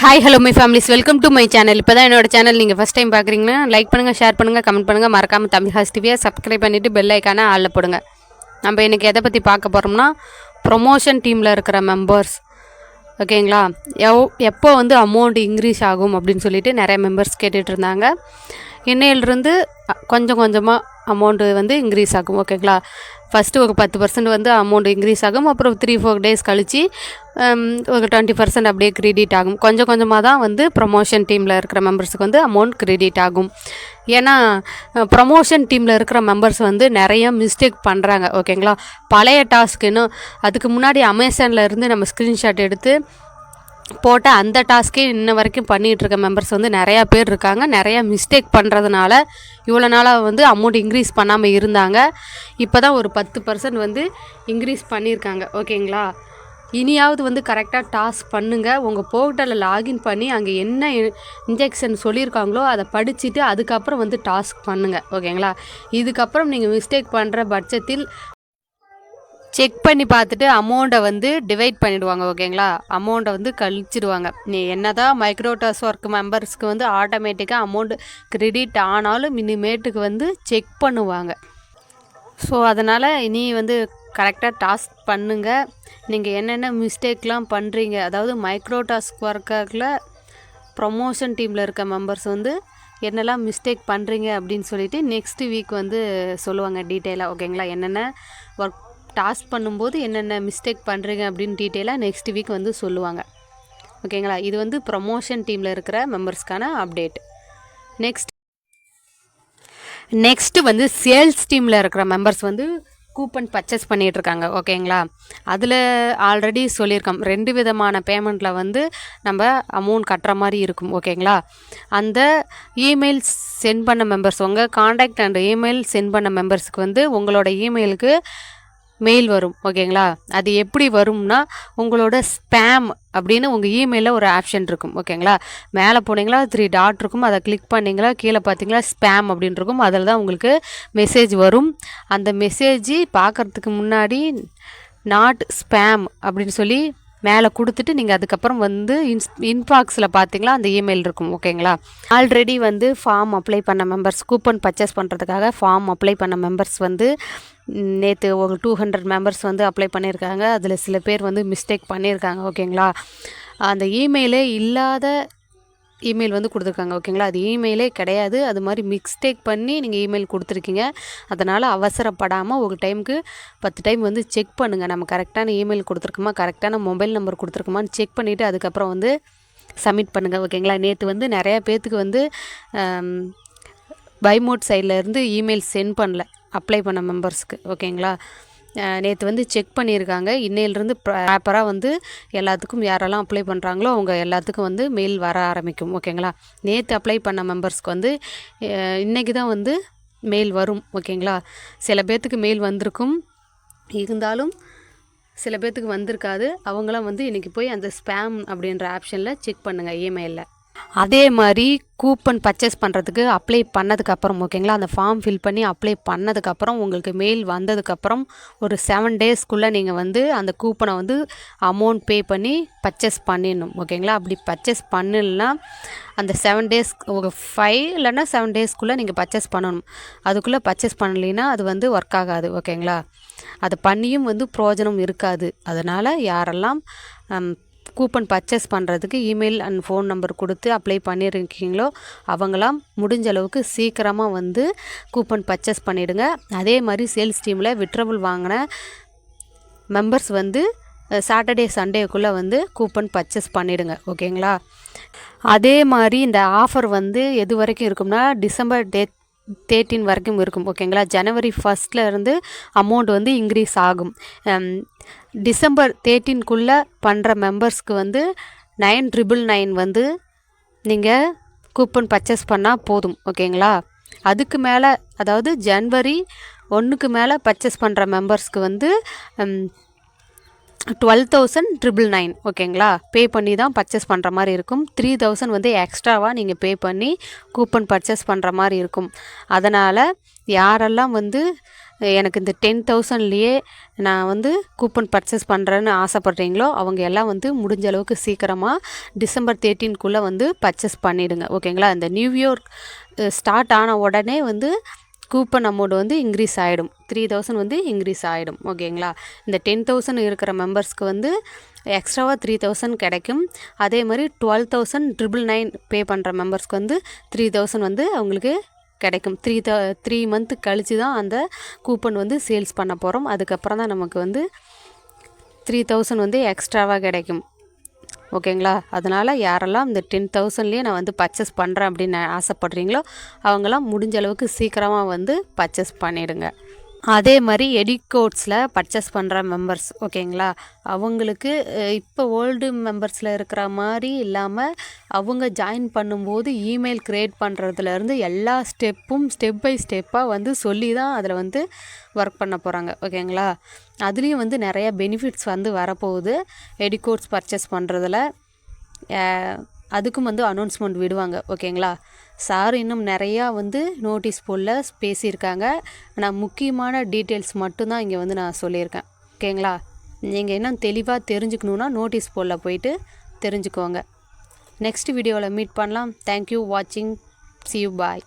Hi hello my families welcome to my channel இப்போ தான் என்னோட சேனல் நீங்கள் ஃபஸ்ட் டைம் பார்க்குறீங்கன்னா லைக் பண்ணுங்கள் ஷேர் பண்ணுங்கள் கமெண்ட் பண்ணுங்கள் மறக்காமல் தமிழ் ஹாஸ் டிவியை சப்ஸ்கிரைப் பண்ணிவிட்டு பெல் ஐக்கான ஆளில் போடுங்க. நம்ம இன்றைக்கி எதை பற்றி பார்க்க போகிறோம்னா ப்ரொமோஷன் டீமில் இருக்கிற மெம்பர்ஸ் ஓகேங்களா எவ் எப்போ வந்து அமௌண்ட் இன்க்ரீஸ் ஆகும் அப்படின்னு சொல்லிட்டு நிறைய மெம்பர்ஸ் கேட்டுகிட்டு இருந்தாங்க. இன்னையிலிருந்து கொஞ்சம் கொஞ்சமாக அமௌண்ட்டு வந்து இன்க்ரீஸ் ஆகும். ஓகேங்களா ஃபஸ்ட்டு ஒரு பத்து பர்சன்ட் வந்து அமௌண்ட் இன்க்ரீஸ் ஆகும். அப்புறம் த்ரீ ஃபோர் டேஸ் கழித்து ஒரு டுவெண்ட்டி பர்சன்ட் அப்படியே கிரெடிட் ஆகும். கொஞ்சம் கொஞ்சமாக தான் வந்து ப்ரொமோஷன் டீமில் இருக்கிற மெம்பர்ஸுக்கு வந்து அமௌண்ட் கிரெடிட் ஆகும். ஏன்னா ப்ரமோஷன் டீமில் இருக்கிற மெம்பர்ஸ் வந்து நிறைய மிஸ்டேக் பண்ணுறாங்க ஓகேங்களா பழைய டாஸ்க்குன்னு அதுக்கு முன்னாடி அமேசானில் இருந்து நம்ம ஸ்க்ரீன்ஷாட் எடுத்து போட்ட அந்த டாஸ்க்கே இன்ன வரைக்கும் பண்ணிகிட்ருக்க மெம்பர்ஸ் வந்து நிறையா பேர் இருக்காங்க. நிறையா மிஸ்டேக் பண்ணுறதுனால இவ்வளோ நாளாக வந்து அமௌண்ட் இன்க்ரீஸ் பண்ணாமல் இருந்தாங்க. இப்போ தான் ஒரு பத்து பர்சன்ட் வந்து இன்க்ரீஸ் பண்ணியிருக்காங்க. ஓகேங்களா? இனியாவது வந்து கரெக்டாக டாஸ்க் பண்ணுங்கள் உங்கள் போர்ட்டலில் லாகின் பண்ணி அங்கே என்ன இன்ஜெக்ஷன் சொல்லியிருக்காங்களோ அதை படிச்சுட்டு அதுக்கப்புறம் வந்து டாஸ்க் பண்ணுங்கள் ஓகேங்களா? இதுக்கப்புறம் நீங்கள் மிஸ்டேக் பண்ணுற பட்சத்தில் செக் பண்ணி பார்த்துட்டு அமௌண்ட்டை வந்து டிவைட் பண்ணிவிடுவாங்க ஓகேங்களா அமௌண்ட்டை வந்து கழிச்சிடுவாங்க. நீ என்ன தான் மைக்ரோடாஸ் ஒர்க் மெம்பர்ஸ்க்கு வந்து ஆட்டோமேட்டிக்காக அமௌண்ட் கிரெடிட் ஆனாலும் இனிமேட்டுக்கு வந்து செக் பண்ணுவாங்க. ஸோ அதனால் இனி வந்து கரெக்டாக டாஸ்க் பண்ணுங்கள் நீங்கள் என்னென்ன மிஸ்டேக்லாம் பண்ணுறீங்க அதாவது மைக்ரோ டாஸ்க் ஒர்க்கில் ப்ரொமோஷன் டீமில் இருக்க மெம்பர்ஸ் வந்து என்னெல்லாம் மிஸ்டேக் பண்ணுறீங்க அப்படின்னு சொல்லிவிட்டு நெக்ஸ்ட் வீக் வந்து சொல்லுவாங்க டீட்டெயிலாக ஓகேங்களா என்னென்ன ஒர்க் டாஸ்க் பண்ணும்போது என்னென்ன மிஸ்டேக் பண்ணுறீங்க அப்படின்னு டீட்டெயிலாக நெக்ஸ்ட் வீக் வந்து சொல்லுவாங்க. ஓகேங்களா? இது வந்து ப்ரொமோஷன் டீமில் இருக்கிற மெம்பர்ஸ்க்கான அப்டேட் நெக்ஸ்ட் நெக்ஸ்ட்டு வந்து சேல்ஸ் டீமில் இருக்கிற மெம்பர்ஸ் வந்து கூப்பன் பர்ச்சேஸ் பண்ணிகிட்ருக்காங்க ஓகேங்களா? அதில் ஆல்ரெடி சொல்லியிருக்கோம். ரெண்டு விதமான பேமெண்ட்டில் வந்து நம்ம அமௌண்ட் கட்டுற மாதிரி இருக்கும். ஓகேங்களா? அந்த இமெயில் சென்ட் பண்ண மெம்பர்ஸ் உங்கள் காண்டாக்ட் அண்ட் இமெயில் சென்ட் பண்ண மெம்பர்ஸ்க்கு வந்து உங்களோட இமெயிலுக்கு மெயில் வரும் ஓகேங்களா அது எப்படி வரும்னா உங்களோட ஸ்பேம் அப்படின்னு உங்கள் இமெயிலில் ஒரு ஆப்ஷன் இருக்கும் ஓகேங்களா மேலே போனீங்களா த்ரீ டாட் இருக்கும் அதை கிளிக் பண்ணீங்களா கீழே பார்த்தீங்களா ஸ்பேம் அப்படின்னு இருக்கும் அதில் தான் உங்களுக்கு மெசேஜ் வரும். அந்த மெசேஜ் பார்க்கறதுக்கு முன்னாடி நாட் ஸ்பேம் அப்படின்னு சொல்லி மேலே கொடுத்துட்டு நீங்கள் அதுக்கப்புறம் வந்து இன்ஸ் இன்பாக்ஸில் பார்த்தீங்களா அந்த இமெயில் இருக்கும் ஓகேங்களா ஆல்ரெடி வந்து ஃபார்ம் அப்ளை பண்ண மெம்பர்ஸ் கூப்பன் பர்ச்சேஸ் பண்ணுறதுக்காக ஃபார்ம் அப்ளை பண்ண மெம்பர்ஸ் வந்து நேற்று ஒரு டூ ஹண்ட்ரட் மெம்பர்ஸ் வந்து அப்ளை பண்ணியிருக்காங்க அதில் சில பேர் வந்து மிஸ்டேக் பண்ணியிருக்காங்க ஓகேங்களா? அந்த இமெயிலே இல்லாத இமெயில் வந்து கொடுத்துருக்காங்க. ஓகேங்களா? அது இமெயிலே கிடையாது. அது மாதிரி மிஸ்டேக் பண்ணி நீங்கள் இமெயில் கொடுத்துருக்கீங்க. அதனால் அவசரப்படாமல் ஒரு டைமுக்கு பத்து டைம் வந்து செக் பண்ணுங்கள் நம்ம கரெக்டான இமெயில் கொடுத்துருக்கோமா? கரெக்டான மொபைல் நம்பர் கொடுத்துருக்கோமான்னு செக் பண்ணிவிட்டு அதுக்கப்புறம் வந்து சப்மிட் பண்ணுங்கள் ஓகேங்களா? நேற்று வந்து நிறையா பேர்த்துக்கு வந்து பைமோட் சைடில் இருந்து இமெயில் சென்ட் பண்ணல. அப்ளை பண்ண மெம்பர்ஸ்க்கு ஓகேங்களா நேற்று வந்து செக் பண்ணியிருக்காங்க. இன்னையிலிருந்து ப்ராப்பராக வந்து எல்லாத்துக்கும் யாரெல்லாம் அப்ளை பண்ணுறாங்களோ அவங்க எல்லாத்துக்கும் வந்து மெயில் வர ஆரம்பிக்கும் ஓகேங்களா நேற்று அப்ளை பண்ண மெம்பர்ஸ்க்கு வந்து இன்றைக்கி தான் வந்து மெயில் வரும் ஓகேங்களா சில பேர்த்துக்கு மெயில் வந்திருக்கும். இருந்தாலும் சில பேர்த்துக்கு வந்திருக்காது. அவங்களாம் வந்து இன்றைக்கி போய் அந்த ஸ்பேம் அப்படின்ற ஆப்ஷனில் செக் பண்ணுங்கள் இமெயிலில் அதே மாதிரி கூப்பன் பர்ச்சேஸ் பண்ணுறதுக்கு அப்ளை பண்ணதுக்கப்புறம் ஓகேங்களா அந்த ஃபார்ம் ஃபில் பண்ணி அப்ளை பண்ணதுக்கப்புறம் உங்களுக்கு மெயில் வந்ததுக்கப்புறம் ஒரு செவன் டேஸ்க்குள்ளே நீங்கள் வந்து அந்த கூப்பனை வந்து அமௌண்ட் பே பண்ணி பர்ச்சேஸ் பண்ணிடணும் ஓகேங்களா அப்படி பர்ச்சேஸ் பண்ணலனா அந்த செவன் டேஸ் ஒரு ஃபைவ் இல்லைன்னா செவன் டேஸ்க்குள்ளே நீங்கள் பர்ச்சேஸ் பண்ணணும். அதுக்குள்ளே பர்ச்சேஸ் பண்ணலைன்னா அது வந்து ஒர்க் ஆகாது ஓகேங்களா அதை பண்ணியும் வந்து பிரயோஜனம் இருக்காது. அதனால் யாரெல்லாம் கூப்பன் பர்ச்சேஸ் பண்ணுறதுக்கு இமெயில் அண்ட் ஃபோன் நம்பர் கொடுத்து அப்ளை பண்ணியிருக்கீங்களோ அவங்களாம் முடிஞ்ச அளவுக்கு சீக்கிரமாக வந்து கூப்பன் பர்ச்சேஸ் பண்ணிவிடுங்க அதே மாதிரி சேல்ஸ் டீமில் விட்ரபிள் வாங்கின மெம்பர்ஸ் வந்து சாட்டர்டே சண்டேக்குள்ளே வந்து கூப்பன் பர்ச்சேஸ் பண்ணிவிடுங்க ஓகேங்களா அதே மாதிரி இந்த ஆஃபர் வந்து எது வரைக்கும் இருக்கும்னா டிசம்பர் டேட் தேர்ட்டின் வரைக்கும் இருக்கும் ஓகேங்களா ஜனவரி ஃபஸ்ட்டில் இருந்து அமௌண்ட் வந்து இன்க்ரீஸ் ஆகும். டிசம்பர் தேர்ட்டீன்குள்ளே பண்ணுற மெம்பர்ஸ்க்கு வந்து நைன் ட்ரிபிள் நைன் வந்து நீங்கள் கூப்பன் பர்ச்சேஸ் பண்ணால் போதும் ஓகேங்களா அதுக்கு மேலே அதாவது ஜனவரி ஒன்றுக்கு மேலே பர்ச்சேஸ் பண்ணுற மெம்பர்ஸ்க்கு வந்து um, twelve thousand triple nine ஓகேங்களா பே பண்ணி தான் பர்ச்சேஸ் பண்ணுற மாதிரி இருக்கும். த்ரீ தௌசண்ட் வந்து எக்ஸ்ட்ராவாக நீங்கள் பே பண்ணி கூப்பன் பர்ச்சேஸ் பண்ணுற மாதிரி இருக்கும். அதனால் யாரெல்லாம் வந்து எனக்கு இந்த டென் தௌசண்ட்லேயே நான் வந்து கூப்பன் பர்ச்சேஸ் பண்ணுறேன்னு ஆசைப்பட்றீங்களோ அவங்க எல்லாம் வந்து முடிஞ்ச அளவுக்கு சீக்கிரமாக டிசம்பர் தேர்ட்டீன்குள்ளே வந்து பர்ச்சேஸ் பண்ணிவிடுங்க ஓகேங்களா இந்த நியூ இயர் ஸ்டார்ட் ஆன உடனே வந்து கூப்பன் அமௌண்ட் வந்து இன்க்ரீஸ் ஆகிடும் த்ரீ தௌசண்ட் வந்து இன்க்ரீஸ் ஆகிடும் ஓகேங்களா? இந்த டென் தௌசண்ட் இருக்கிற மெம்பர்ஸ்க்கு வந்து எக்ஸ்ட்ராவாக த்ரீ தௌசண்ட் கிடைக்கும். அதே மாதிரி twelve thousand triple nine pay பண்ணுற மெம்பர்ஸ்க்கு வந்து த்ரீ தௌசண்ட் வந்து அவங்களுக்கு கிடைக்கும். த்ரீ த த்ரீ மந்த்து கழித்து தான் அந்த கூப்பன் வந்து சேல்ஸ் பண்ண போகிறோம் அதுக்கப்புறம் தான் நமக்கு வந்து த்ரீ தௌசண்ட் வந்து எக்ஸ்ட்ராவாக கிடைக்கும். ஓகேங்களா? அதனால் யாரெல்லாம் இந்த டென் தௌசண்ட்லேயே நான் வந்து பர்ச்சேஸ் பண்ணுறேன் அப்படின்னு ஆசைப்பட்றீங்களோ அவங்களாம் முடிஞ்ச அளவுக்கு சீக்கிரமாக வந்து பர்ச்சேஸ் பண்ணிவிடுங்க அதே மாதிரி எடிகோட்ஸில் பர்ச்சேஸ் பண்ணுற மெம்பர்ஸ் ஓகேங்களா அவங்களுக்கு இப்போ ஓல்டு மெம்பர்ஸில் இருக்கிற மாதிரி இல்லாமல் அவங்க ஜாயின் பண்ணும்போது இமெயில் க்ரியேட் பண்ணுறதுலேருந்து எல்லா ஸ்டெப்பும் ஸ்டெப் பை ஸ்டெப்பாக வந்து சொல்லி தான் அதில் வந்து ஒர்க் பண்ண போகிறாங்க ஓகேங்களா அதுலேயும் வந்து நிறைய பெனிஃபிட்ஸ் வந்து வரப்போகுது எடிகோட்ஸ் பர்ச்சேஸ் பண்ணுறதுல அதுக்கும் வந்து அனௌன்ஸ்மெண்ட் விடுவாங்க ஓகேங்களா? சார் இன்னும் நிறையா வந்து நோட்டீஸ் போர்டில் பேசியிருக்காங்க. ஆனால் முக்கியமான டீட்டெயில்ஸ் மட்டும்தான் இங்கே வந்து நான் சொல்லியிருக்கேன் ஓகேங்களா? நீங்கள் இன்னும் தெளிவாக தெரிஞ்சுக்கணுன்னா நோட்டீஸ் போர்டில் போயிட்டு தெரிஞ்சுக்கோங்க. நெக்ஸ்ட் வீடியோவில் மீட் பண்ணலாம். தேங்க்யூ வாட்சிங் சி யூ பாய்